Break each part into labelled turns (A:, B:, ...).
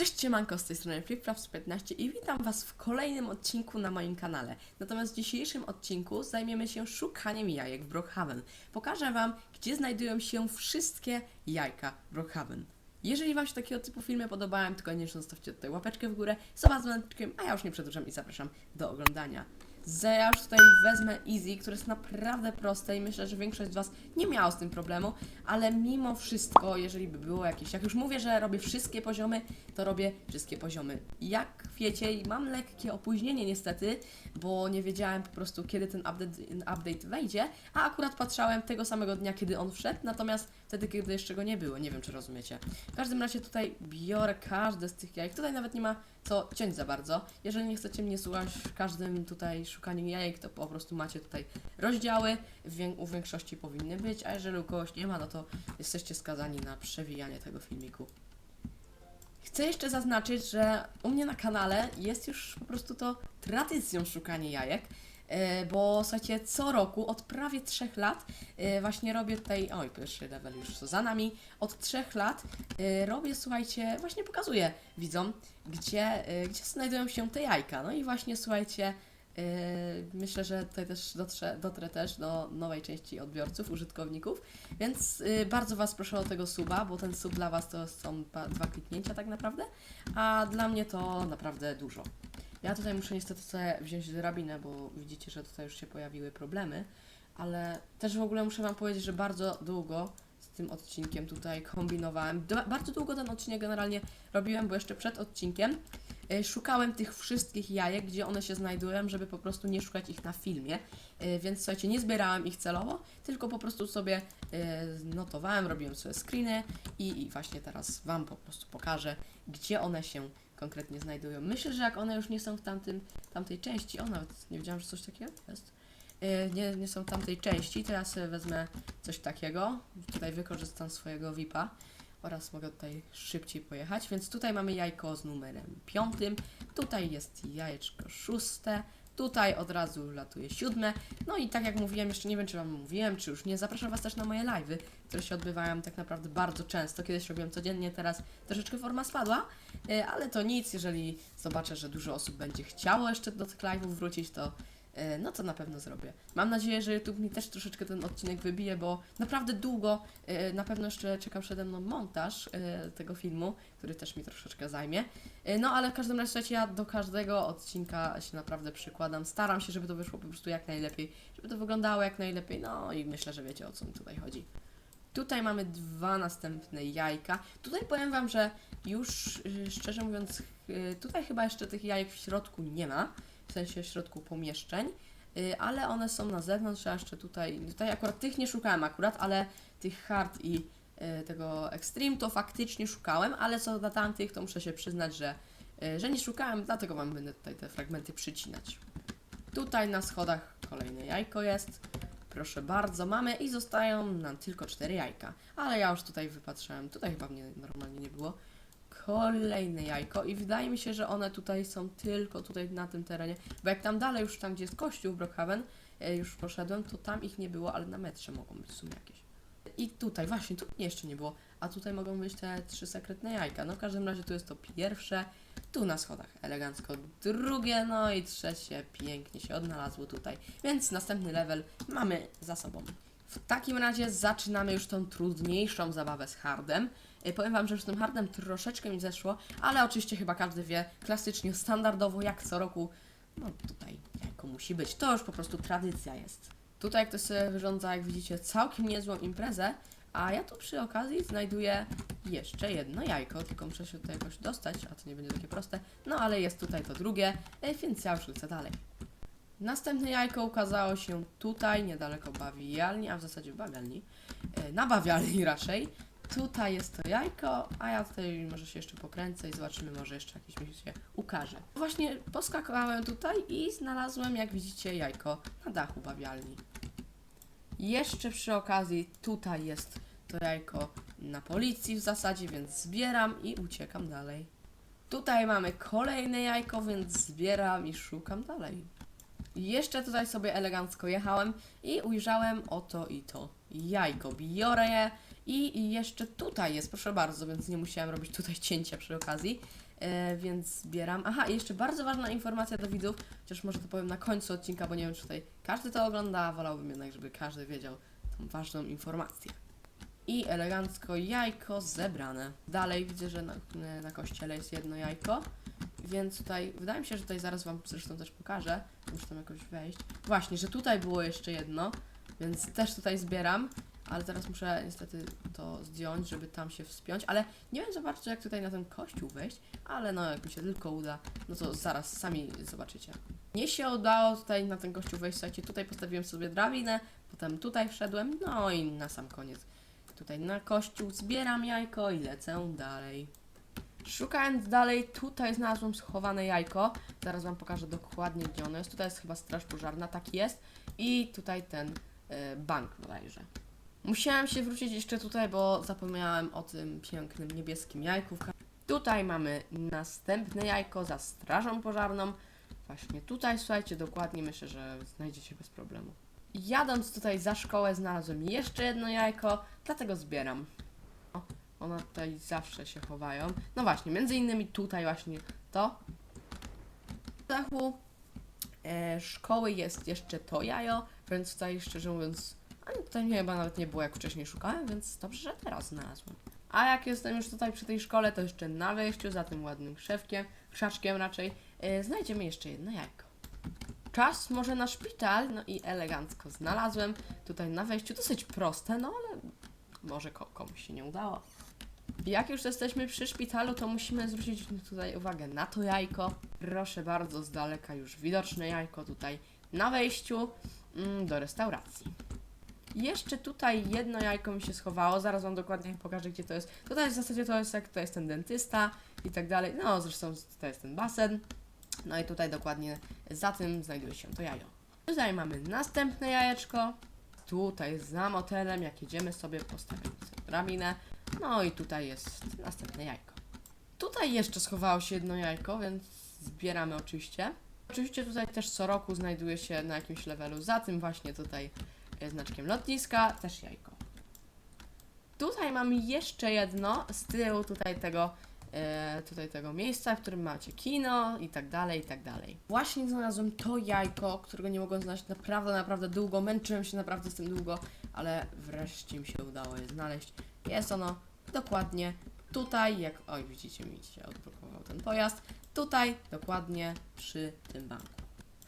A: Cześć, siemanko, z tej strony FlipFlaps15 i witam Was w kolejnym odcinku na moim kanale. Natomiast w dzisiejszym odcinku zajmiemy się szukaniem jajek w Brookhaven. Pokażę Wam, gdzie znajdują się wszystkie jajka Brookhaven. Jeżeli Wam się takiego typu filmy podobają, to koniecznie zostawcie tutaj łapeczkę w górę, z a ja już nie przedłużam i zapraszam do oglądania. Ja już tutaj wezmę Easy, które jest naprawdę proste i myślę, że większość z Was nie miało z tym problemu, ale mimo wszystko, jeżeli by było jakieś, jak już mówię, że robię wszystkie poziomy, to robię wszystkie poziomy. Jak wiecie, mam lekkie opóźnienie niestety, bo nie wiedziałem po prostu, kiedy ten update, update wejdzie, a akurat patrzałem tego samego dnia, kiedy on wszedł, natomiast wtedy, kiedy jeszcze go nie było. Nie wiem, czy rozumiecie. W każdym razie tutaj biorę każde z tych jajek. Tutaj nawet nie ma co ciąć za bardzo. Jeżeli nie chcecie mnie słuchać w każdym tutaj szukaniu jajek, to po prostu macie tutaj rozdziały. W u większości powinny być, a jeżeli u kogoś nie ma, no to jesteście skazani na przewijanie tego filmiku. Chcę jeszcze zaznaczyć, że u mnie na kanale jest już po prostu to tradycją szukanie jajek, e, bo słuchajcie, co roku od prawie trzech lat e, właśnie robię tutaj, oj, pierwszy level już za nami, od trzech lat e, robię, słuchajcie, właśnie pokazuję widzom, gdzie, gdzie znajdują się te jajka. No i właśnie, słuchajcie, myślę, że tutaj też dotrze, dotrę też do nowej części odbiorców, użytkowników, więc y, bardzo Was proszę o tego suba, bo ten sub dla Was to są dwa kliknięcia tak naprawdę, a dla mnie to naprawdę dużo. Ja tutaj muszę niestety sobie wziąć drabinę, bo widzicie, że tutaj już się pojawiły problemy, ale też w ogóle muszę Wam powiedzieć, że bardzo długo z tym odcinkiem tutaj kombinowałem. Bardzo długo ten odcinek generalnie robiłem, bo jeszcze przed odcinkiem szukałem tych wszystkich jajek, gdzie one się znajdują, żeby po prostu nie szukać ich na filmie. Y, Więc słuchajcie, nie zbierałem ich celowo, tylko po prostu sobie y, notowałem, robiłem sobie screeny i, właśnie teraz Wam po prostu pokażę, gdzie one się konkretnie znajdują. Myślę, że jak one już nie są w tamtym, tamtej części, o nawet nie wiedziałam, że coś takiego jest, nie, nie są w tamtej części, sobie wezmę coś takiego, tutaj wykorzystam swojego VIPa oraz mogę tutaj szybciej pojechać, więc tutaj mamy jajko z numerem piątym, tutaj jest jajeczko szóste, Tutaj od razu latuje siódme. No i tak jak mówiłem, jeszcze nie wiem, czy Wam mówiłem, czy już nie, zapraszam Was też na moje live'y, które się odbywają tak naprawdę bardzo często. Kiedyś robiłem codziennie, teraz troszeczkę forma spadła, e, ale to nic, jeżeli zobaczę, że dużo osób będzie chciało jeszcze do tych live'ów wrócić, to no to na pewno zrobię. Mam nadzieję, że YouTube mi też troszeczkę ten odcinek wybije, bo naprawdę długo, e, na pewno jeszcze czeka przede mną montaż e, tego filmu, który też mi troszeczkę zajmie. E, No ale w każdym razie, słuchajcie, ja do każdego odcinka się naprawdę przykładam. Staram się, żeby to wyszło po prostu jak najlepiej, żeby to wyglądało jak najlepiej. No i myślę, że wiecie o co mi tutaj chodzi. Tutaj mamy dwa następne jajka. Tutaj powiem Wam, że już y, szczerze mówiąc, y, tutaj chyba jeszcze tych jajek w środku nie ma, w sensie środku pomieszczeń, y, ale one są na zewnątrz, a jeszcze tutaj, tutaj akurat tych nie szukałem akurat, ale tych hard i y, tego extreme to faktycznie szukałem, ale co do tamtych to muszę się przyznać, że, y, że nie szukałem, dlatego Wam będę tutaj te fragmenty przycinać. Tutaj na schodach kolejne jajko jest. Proszę bardzo, mamy i zostają nam tylko cztery jajka. Ale ja już tutaj wypatrzyłem, tutaj chyba mnie normalnie nie było. Kolejne jajko i wydaje mi się, że one tutaj są tylko tutaj na tym terenie, bo jak tam dalej już tam gdzie jest kościół Brookhaven, e, już poszedłem, to tam ich nie było, ale na metrze mogą być w sumie jakieś. I tutaj, właśnie, tu jeszcze nie było, a tutaj mogą być te trzy sekretne jajka. No w każdym razie tu jest to pierwsze, tu na schodach elegancko drugie, no i trzecie pięknie się odnalazło tutaj. Więc następny level mamy za sobą. W takim razie zaczynamy już tą trudniejszą zabawę z hardem. E, Powiem Wam, że już z tym hardem troszeczkę mi zeszło, ale oczywiście chyba każdy wie, klasycznie, standardowo, jak co roku, no tutaj jajko musi być. To już po prostu tradycja jest. Tutaj ktoś sobie wyrządza, jak widzicie, całkiem niezłą imprezę, a ja tu przy okazji znajduję jeszcze jedno jajko, tylko muszę się tutaj jakoś dostać, a to nie będzie takie proste. No ale jest tutaj to drugie, e, więc ja już lecę dalej. Następne jajko ukazało się tutaj, niedaleko bawialni, a w zasadzie bawialni, e, na bawialni raczej. Tutaj jest to jajko, a ja tutaj może się jeszcze pokręcę i zobaczymy, może jeszcze jakieś mi się ukaże. Właśnie poskakałem tutaj i znalazłem, jak widzicie, jajko na dachu bawialni. Jeszcze przy okazji tutaj jest to jajko na policji w zasadzie, więc zbieram i uciekam dalej. Tutaj mamy kolejne jajko, więc zbieram i szukam dalej. Jeszcze tutaj sobie elegancko jechałem i ujrzałem oto i to jajko. Biorę je i, jeszcze tutaj jest, proszę bardzo, więc nie musiałem robić tutaj cięcia przy okazji. e, więc zbieram. Aha, i jeszcze bardzo ważna informacja do widzów, chociaż może to powiem na końcu odcinka, bo nie wiem, czy tutaj każdy to ogląda, wolałbym jednak, żeby każdy wiedział tą ważną informację. I elegancko jajko zebrane. Dalej widzę, że na, na kościele jest jedno jajko, więc tutaj, wydaje mi się, że tutaj zaraz Wam zresztą też pokażę. Muszę tam jakoś wejść. Właśnie, że tutaj było jeszcze jedno, więc też tutaj zbieram, ale teraz muszę niestety to zdjąć, żeby tam się wspiąć, ale nie wiem za bardzo jak tutaj na ten kościół wejść, ale no jak mi się tylko uda, no to zaraz sami zobaczycie. Nie się udało tutaj na ten kościół wejść, słuchajcie, tutaj postawiłem sobie drabinę, potem tutaj wszedłem, no i na sam koniec tutaj na kościół zbieram jajko i lecę dalej. Szukając dalej, tutaj znalazłem schowane jajko. Zaraz Wam pokażę dokładnie, gdzie ono jest. Tutaj jest chyba straż pożarna, tak jest. I tutaj ten e, bank bodajże. Musiałem się wrócić jeszcze tutaj, bo zapomniałem o tym pięknym niebieskim jajku. Tutaj mamy następne jajko za strażą pożarną. Właśnie tutaj, słuchajcie, dokładnie myślę, że znajdziecie bez problemu. Jadąc tutaj za szkołę znalazłem jeszcze jedno jajko, dlatego zbieram. O, one tutaj zawsze się chowają. No właśnie, między innymi tutaj właśnie to. W dachu e, szkoły jest jeszcze to jajo, więc tutaj szczerze mówiąc, a tutaj chyba nawet nie było jak wcześniej szukałem, więc dobrze, że teraz znalazłem. A jak jestem już tutaj przy tej szkole, to jeszcze na wejściu za tym ładnym krzewkiem, krzaczkiem raczej, e, znajdziemy jeszcze jedno jajko. Czas może na szpital, no i elegancko znalazłem tutaj na wejściu. Dosyć proste, no ale może ko- komuś się nie udało. Jak już jesteśmy przy szpitalu, to musimy zwrócić tutaj uwagę na to jajko. Proszę bardzo, z daleka już widoczne jajko tutaj na wejściu mm, do restauracji. Jeszcze tutaj jedno jajko mi się schowało, zaraz Wam dokładnie pokażę, gdzie to jest. Tutaj w zasadzie to jest jak to jest ten dentysta i tak dalej. No, zresztą tutaj jest ten basen. No i tutaj dokładnie za tym znajduje się to jajo. Tutaj mamy następne jajeczko. Tutaj za motelem, jak jedziemy sobie, postawimy sobie drabinę. No i tutaj jest następne jajko. Tutaj jeszcze schowało się jedno jajko, więc zbieramy oczywiście. Oczywiście tutaj też co roku znajduje się na jakimś levelu. Za tym właśnie tutaj znaczkiem lotniska też jajko. Tutaj mamy jeszcze jedno z tyłu tutaj tego e, tutaj tego miejsca, w którym macie kino i tak dalej, i tak dalej. Właśnie znalazłem to jajko, którego nie mogłem znaleźć naprawdę, naprawdę długo. Męczyłem się naprawdę z tym długo, ale wreszcie mi się udało je znaleźć. Jest ono dokładnie tutaj, jak oj widzicie, mi się odblokował ten pojazd. Tutaj, dokładnie przy tym banku.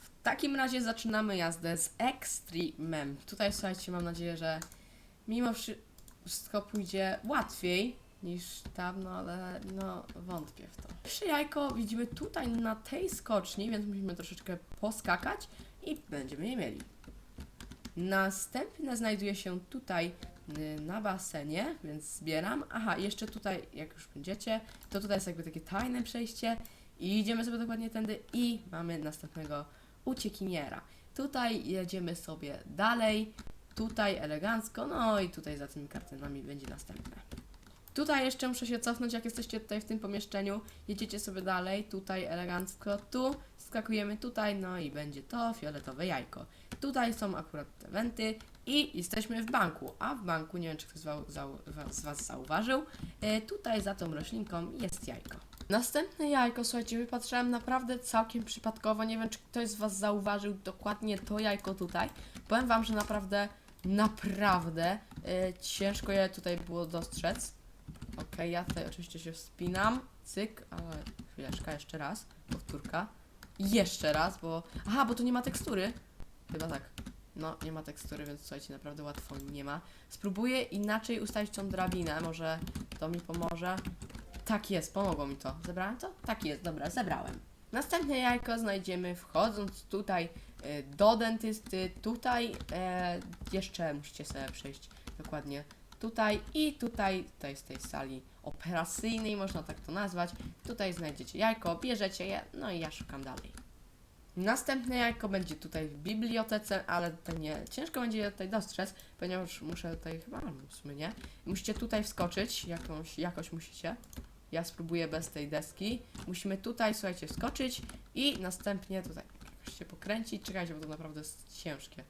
A: W takim razie zaczynamy jazdę z Extremem. Tutaj słuchajcie, mam nadzieję, że mimo wszy- wszystko pójdzie łatwiej niż tam, no ale no wątpię w to. Pierwsze jajko widzimy tutaj na tej skoczni, więc musimy troszeczkę poskakać i będziemy je mieli. Następne znajduje się tutaj na basenie, więc zbieram. Aha, jeszcze tutaj, jak już będziecie, to tutaj jest jakby takie tajne przejście i idziemy sobie dokładnie tędy i mamy następnego uciekiniera. Tutaj jedziemy sobie dalej, tutaj elegancko, no i tutaj za tymi kartynami będzie następne. Tutaj jeszcze muszę się cofnąć, jak jesteście tutaj w tym pomieszczeniu, jedziecie sobie dalej, tutaj elegancko, tu, skakujemy tutaj, no i będzie to fioletowe jajko. Tutaj są akurat te wenty i jesteśmy w banku, a w banku, nie wiem czy ktoś z, Was zauważył, e, tutaj za tą roślinką jest jajko. Następne jajko, słuchajcie, wypatrzyłem naprawdę całkiem przypadkowo, nie wiem czy ktoś z Was zauważył dokładnie to jajko tutaj. Powiem Wam, że naprawdę, naprawdę e, ciężko je tutaj było dostrzec. Okej, ja tutaj oczywiście się wspinam. Cyk, ale chwileczka, jeszcze raz. Powtórka. Jeszcze raz, bo. Aha, bo tu nie ma tekstury. Chyba tak. No, nie ma tekstury, więc słuchajcie, naprawdę łatwo nie ma. Spróbuję inaczej ustawić tą drabinę, może to mi pomoże. Tak jest, pomogło mi to. Zebrałem to? Tak jest, dobra, zebrałem. Następne jajko znajdziemy wchodząc tutaj e, do dentysty. Tutaj e, jeszcze musicie sobie przejść dokładnie tutaj i tutaj, tutaj z tej sali operacyjnej, można tak to nazwać. Tutaj znajdziecie jajko, bierzecie je, no i ja szukam dalej. Następne jajko będzie tutaj w bibliotece, ale tutaj nie, ciężko będzie je tutaj dostrzec, ponieważ muszę tutaj chyba, no w sumie nie. Musicie tutaj wskoczyć, jakąś, jakoś musicie. Ja spróbuję bez tej deski. Musimy tutaj, słuchajcie, wskoczyć i następnie tutaj jakoś się pokręcić. Czekajcie, bo to naprawdę jest ciężkie.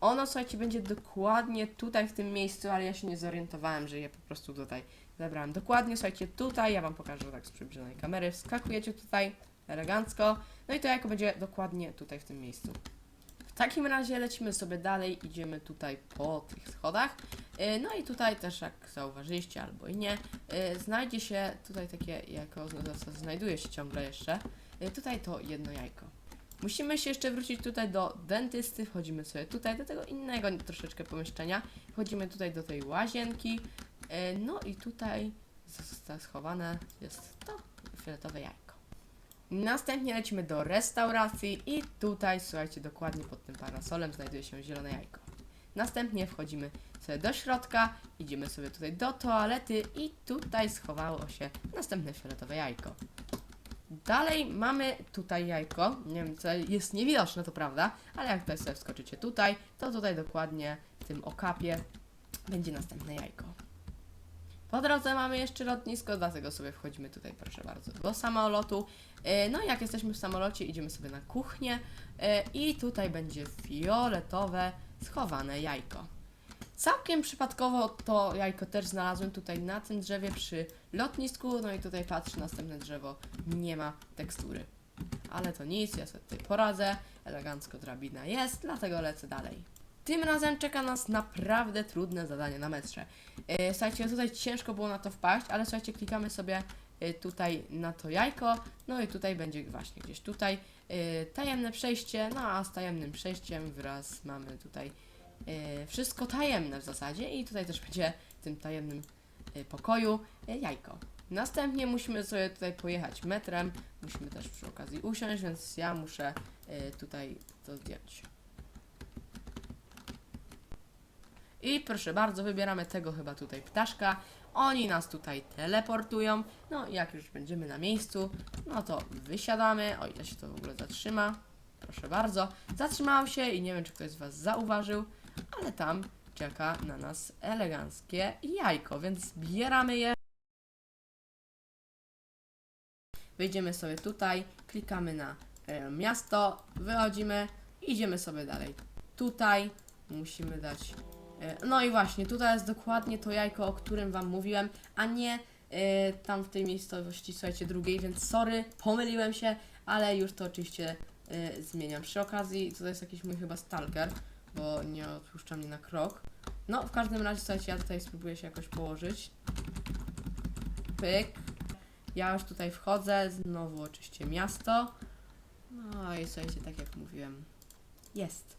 A: Ono, słuchajcie, będzie dokładnie tutaj w tym miejscu, ale ja się nie zorientowałem, że je po prostu tutaj zabrałem. Dokładnie, słuchajcie, tutaj, ja Wam pokażę tak z przybliżonej kamery, wskakujecie tutaj elegancko, no i to jajko będzie dokładnie tutaj w tym miejscu. W takim razie lecimy sobie dalej, idziemy tutaj po tych schodach. Yy, No i tutaj też, jak zauważyliście albo i nie, yy, znajdzie się tutaj takie jajko, zna- znajduje się ciągle jeszcze. Yy, Tutaj to jedno jajko. Musimy się jeszcze wrócić tutaj do dentysty, wchodzimy sobie tutaj do tego innego troszeczkę pomieszczenia, wchodzimy tutaj do tej łazienki, yy, no i tutaj zostało schowane jest to fioletowe jajko. Następnie lecimy do restauracji i tutaj, słuchajcie, dokładnie pod tym parasolem znajduje się zielone jajko. Następnie wchodzimy sobie do środka, idziemy sobie tutaj do toalety i tutaj schowało się następne fioletowe jajko. Dalej mamy tutaj jajko, nie wiem co jest niewidoczne to prawda, ale jak tutaj sobie wskoczycie tutaj, to tutaj dokładnie w tym okapie będzie następne jajko. Po drodze mamy jeszcze lotnisko, dlatego sobie wchodzimy tutaj, proszę bardzo, do samolotu. E, No i jak jesteśmy w samolocie, idziemy sobie na kuchnię e, i tutaj będzie fioletowe, schowane jajko. Całkiem przypadkowo to jajko też znalazłem tutaj na tym drzewie przy lotnisku, no i tutaj patrzę, następne drzewo nie ma tekstury. Ale to nic, ja sobie tutaj poradzę, elegancko drabina jest, dlatego lecę dalej. Tym razem czeka nas naprawdę trudne zadanie na metrze. E, Słuchajcie, tutaj ciężko było na to wpaść, ale słuchajcie, klikamy sobie e, tutaj na to jajko, no i tutaj będzie właśnie gdzieś tutaj e, tajemne przejście, no a z tajemnym przejściem wraz mamy tutaj e, wszystko tajemne w zasadzie i tutaj też będzie w tym tajemnym e, pokoju e, jajko. Następnie musimy sobie tutaj pojechać metrem, musimy też przy okazji usiąść, więc ja muszę tutaj to zdjąć. I proszę bardzo, wybieramy tego chyba tutaj ptaszka. Oni nas tutaj teleportują. No jak już będziemy na miejscu, no to wysiadamy. O ile się to w ogóle zatrzyma. Proszę bardzo. Zatrzymał się i nie wiem, czy ktoś z Was zauważył, ale tam czeka na nas eleganckie jajko, więc bieramy je. Wyjdziemy sobie tutaj, klikamy na e, miasto, wychodzimy, idziemy sobie dalej. Tutaj musimy dać E, No i właśnie, tutaj jest dokładnie to jajko, o którym Wam mówiłem, a nie e, tam w tej miejscowości, słuchajcie, drugiej, więc sorry, pomyliłem się, ale już to oczywiście e, zmieniam. Przy okazji, tutaj jest jakiś mój chyba stalker, bo nie odpuszcza mnie na krok. No, w każdym razie, słuchajcie, ja tutaj spróbuję się jakoś położyć. Pyk. Ja już tutaj wchodzę, znowu oczywiście miasto. No i słuchajcie, tak jak mówiłem, jest.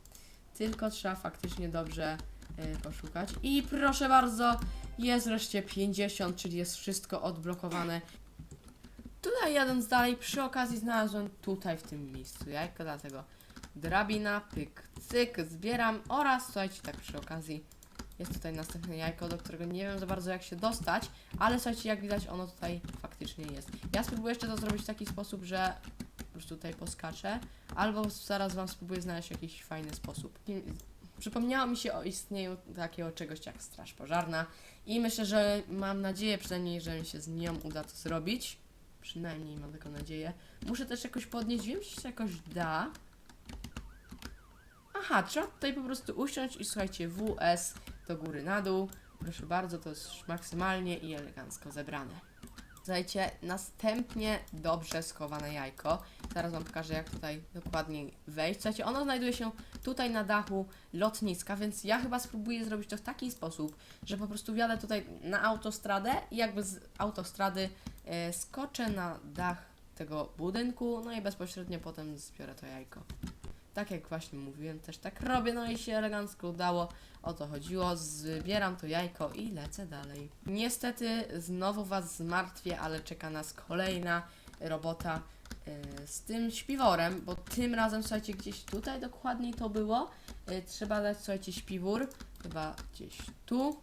A: Tylko trzeba faktycznie dobrze y, poszukać. I proszę bardzo, jest wreszcie 50, czyli jest wszystko odblokowane. Tutaj jadąc dalej, przy okazji znalazłem tutaj w tym miejscu jajko, dlatego drabina, pyk, cyk, zbieram oraz, słuchajcie, tak przy okazji jest tutaj następne jajko, do którego nie wiem za bardzo jak się dostać, ale słuchajcie, jak widać ono tutaj faktycznie jest. Ja spróbuję jeszcze to zrobić w taki sposób, że po prostu tutaj poskaczę, albo zaraz Wam spróbuję znaleźć jakiś fajny sposób. Przypomniało mi się o istnieniu takiego czegoś jak straż pożarna i myślę, że mam nadzieję przynajmniej, że mi się z nią uda to zrobić. Przynajmniej mam taką nadzieję. Muszę też jakoś podnieść, wiem, czy się jakoś da. Aha, trzeba tutaj po prostu usiąść i słuchajcie, WS do góry na dół. Proszę bardzo, to jest maksymalnie i elegancko zebrane. Słuchajcie, następnie dobrze schowane jajko. Zaraz Wam pokażę, jak tutaj dokładniej wejść. Słuchajcie, ono znajduje się tutaj na dachu lotniska, więc ja chyba spróbuję zrobić to w taki sposób, że po prostu wjadę tutaj na autostradę i jakby z autostrady e, skoczę na dach tego budynku, no i bezpośrednio potem zbiorę to jajko. Tak jak właśnie mówiłem, też tak robię, no i się elegancko udało. O to chodziło, zbieram to jajko i lecę dalej. Niestety znowu Was zmartwię, ale czeka nas kolejna robota e, z tym śpiworem, bo tym razem, słuchajcie, gdzieś tutaj dokładniej to było. E, trzeba dać, słuchajcie, śpiwór, chyba gdzieś tu,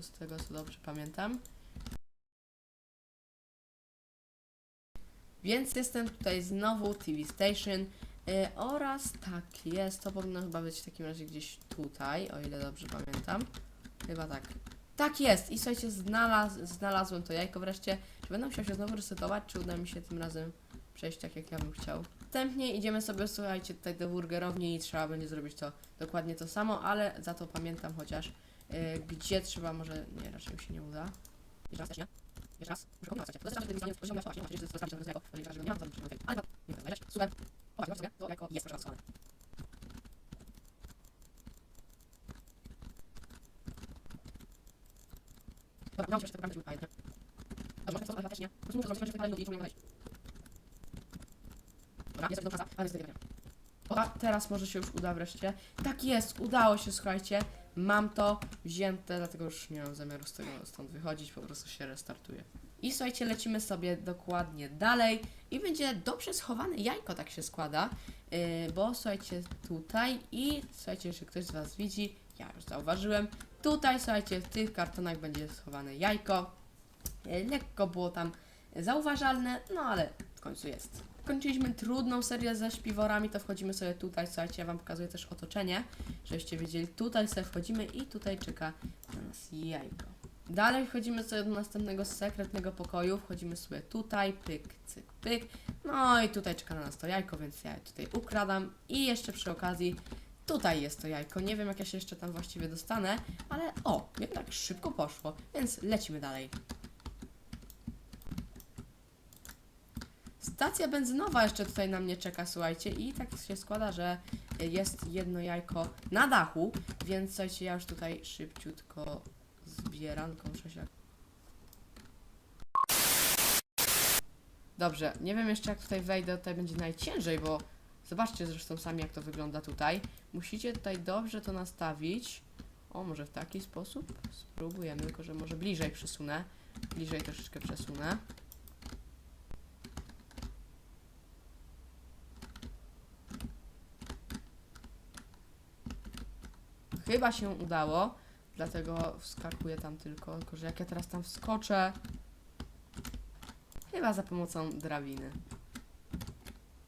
A: z tego co dobrze pamiętam. Więc jestem tutaj znowu TV Station e, oraz tak jest, to powinno chyba być w takim razie gdzieś tutaj, o ile dobrze pamiętam. Chyba tak. Tak jest i słuchajcie, znalaz, znalazłem to jajko wreszcie. Czy będę musiał się znowu resetować, czy uda mi się tym razem przejść tak, jak ja bym chciał. Następnie idziemy sobie, słuchajcie, tutaj do burgerowni i trzeba będzie zrobić to dokładnie to samo, ale za to pamiętam chociaż, y, gdzie trzeba, może, nie, raczej mi się nie uda. Jeszcze raz nie? Jeszcze raz. Muszę kombinować. To gdy nie że to jest jako, ale nie mam okej. Ale nie chcę zajrzeć. Słuchaj, o, tak, sobie, to jako jest, bardzo, Dobra, udało się, że tego programu będzie Dobrze, może to ale też. Po prostu muszę zrobić, że tak dalej i wejść. Dobra, jest do praca, ale jest Dobra, teraz może się już uda wreszcie. Tak jest, udało się, słuchajcie. Mam to wzięte, dlatego już nie mam zamiaru z tego stąd wychodzić, po prostu się restartuję. I słuchajcie, lecimy sobie dokładnie dalej i będzie dobrze schowane jajko, tak się składa, yy, bo słuchajcie, tutaj i słuchajcie, jeśli ktoś z Was widzi, ja już zauważyłem, tutaj słuchajcie, w tych kartonach będzie schowane jajko. Yy, lekko było tam zauważalne, no ale w końcu jest. Kończyliśmy trudną serię ze śpiworami, to wchodzimy sobie tutaj, słuchajcie, ja Wam pokazuję też otoczenie, żebyście wiedzieli, tutaj sobie wchodzimy i tutaj czeka na nas jajko. Dalej wchodzimy sobie do następnego sekretnego pokoju, wchodzimy sobie tutaj, pyk, cyk, pyk, no i tutaj czeka na nas to jajko, więc ja je tutaj ukradam. I jeszcze przy okazji tutaj jest to jajko, nie wiem jak ja się jeszcze tam właściwie dostanę, ale o, nie tak szybko poszło, więc lecimy dalej. Stacja benzynowa jeszcze tutaj na mnie czeka, słuchajcie, i tak się składa, że jest jedno jajko na dachu, więc słuchajcie, ja już tutaj szybciutko muszę się... Dobrze, nie wiem jeszcze jak tutaj wejdę, tutaj będzie najciężej, bo zobaczcie zresztą sami jak to wygląda tutaj. Musicie tutaj dobrze to nastawić. O, może w taki sposób? Spróbujemy, tylko że może bliżej przysunę. Bliżej troszeczkę przesunę. Chyba się udało, dlatego wskakuję tam tylko, tylko że jak ja teraz tam wskoczę, chyba za pomocą drabiny.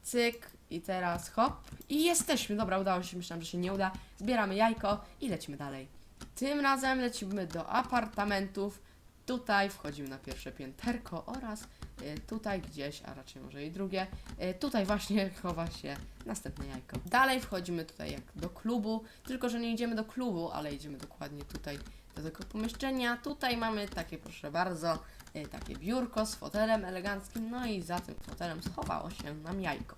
A: Cyk i teraz hop i jesteśmy. Dobra, udało się, myślałam, że się nie uda. Zbieramy jajko i lecimy dalej. Tym razem lecimy do apartamentów. Tutaj wchodzimy na pierwsze pięterko oraz tutaj gdzieś, a raczej może i drugie, y, tutaj właśnie chowa się następne jajko. Dalej wchodzimy tutaj jak do klubu, tylko że nie idziemy do klubu, ale idziemy dokładnie tutaj do tego pomieszczenia. Tutaj mamy takie, proszę bardzo, y, takie biurko z fotelem eleganckim, no i za tym fotelem schowało się nam jajko.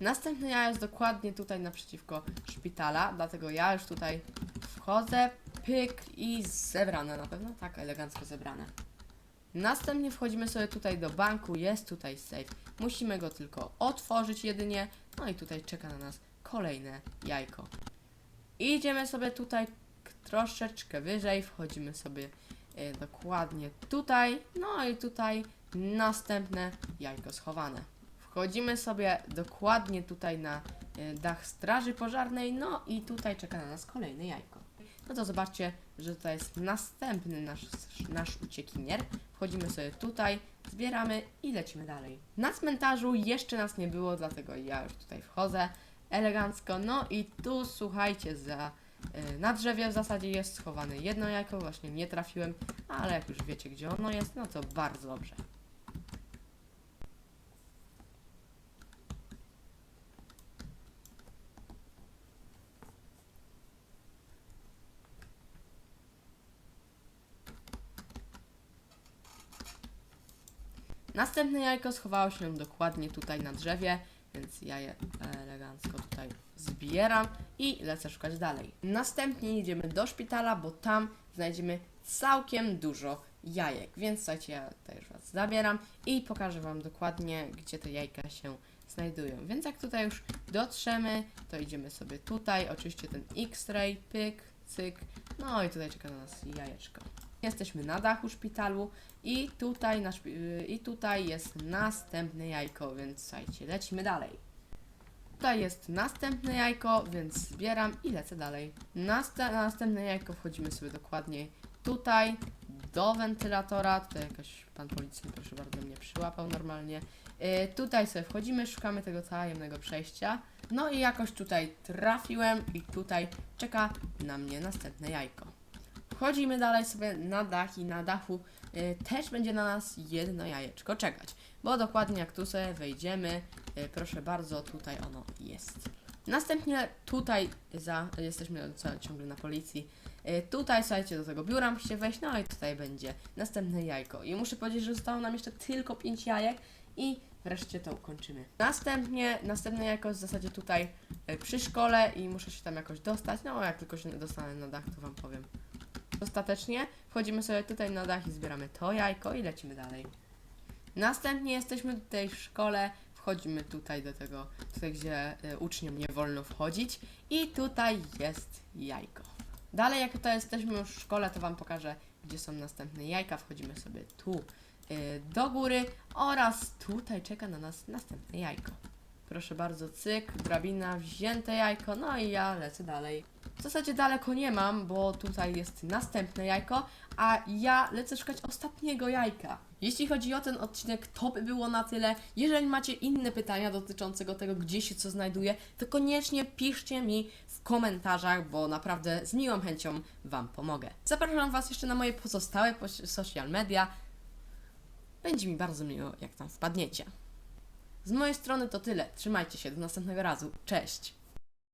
A: Następne jajo jest dokładnie tutaj naprzeciwko szpitala, dlatego ja już tutaj wchodzę, pyk i zebrane na pewno, tak elegancko zebrane. Następnie wchodzimy sobie tutaj do banku, jest tutaj safe. Musimy go tylko otworzyć jedynie, no i tutaj czeka na nas kolejne jajko. Idziemy sobie tutaj troszeczkę wyżej, wchodzimy sobie e, dokładnie tutaj, no i tutaj następne jajko schowane. Wchodzimy sobie dokładnie tutaj na e, dach straży pożarnej, no i tutaj czeka na nas kolejne jajko. No to zobaczcie, że to jest następny nasz, nasz uciekinier. Wchodzimy sobie tutaj, zbieramy i lecimy dalej. Na cmentarzu jeszcze nas nie było, dlatego ja już tutaj wchodzę elegancko. No i tu słuchajcie, za y, na drzewie w zasadzie jest schowane jedno jajko, właśnie nie trafiłem, ale jak już wiecie gdzie ono jest, no to bardzo dobrze. Następne jajko schowało się dokładnie tutaj na drzewie, więc ja je elegancko tutaj zbieram i lecę szukać dalej. Następnie idziemy do szpitala, bo tam znajdziemy całkiem dużo jajek, więc słuchajcie, ja już Was zabieram i pokażę Wam dokładnie, gdzie te jajka się znajdują. Więc jak tutaj już dotrzemy, to idziemy sobie tutaj, oczywiście ten X-ray, pyk, cyk, no i tutaj czeka na nas jajeczko. Jesteśmy na dachu szpitalu i tutaj, na yy, I tutaj jest następne jajko, więc słuchajcie, lecimy dalej. Tutaj jest następne jajko, więc zbieram i lecę dalej. Nasta- na następne jajko wchodzimy sobie dokładnie tutaj, do wentylatora. Tutaj jakiś pan policjant, proszę bardzo, mnie przyłapał normalnie. Yy, tutaj sobie wchodzimy, szukamy tego tajemnego przejścia. No i jakoś tutaj trafiłem i tutaj czeka na mnie następne jajko. Wchodzimy dalej sobie na dach i na dachu y, też będzie na nas jedno jajeczko czekać. Bo dokładnie jak tu sobie wejdziemy, y, proszę bardzo, tutaj ono jest. Następnie tutaj za, jesteśmy ciągle na policji. Y, Tutaj słuchajcie, do tego biura musicie wejść, no i tutaj będzie następne jajko. I muszę powiedzieć, że zostało nam jeszcze tylko 5 jajek i wreszcie to ukończymy. Następnie, następne jajko w zasadzie tutaj przy szkole i muszę się tam jakoś dostać. No, jak tylko się dostanę na dach, to Wam powiem. Ostatecznie wchodzimy sobie tutaj na dach i zbieramy to jajko i lecimy dalej. Następnie jesteśmy tutaj w szkole, wchodzimy tutaj do tego, tutaj gdzie y, uczniom nie wolno wchodzić i tutaj jest jajko. Dalej jak tutaj jesteśmy już w szkole, to Wam pokażę, gdzie są następne jajka. Wchodzimy sobie tu y, do góry oraz tutaj czeka na nas następne jajko. Proszę bardzo, cyk, drabina, wzięte jajko, no i ja lecę dalej. W zasadzie daleko nie mam, bo tutaj jest następne jajko, a ja lecę szukać ostatniego jajka. Jeśli chodzi o ten odcinek, to by było na tyle. Jeżeli macie inne pytania dotyczącego tego, gdzie się co znajduje, to koniecznie piszcie mi w komentarzach, bo naprawdę z miłą chęcią Wam pomogę. Zapraszam Was jeszcze na moje pozostałe social media. Będzie mi bardzo miło, jak tam wpadniecie. Z mojej strony to tyle. Trzymajcie się, do następnego razu. Cześć!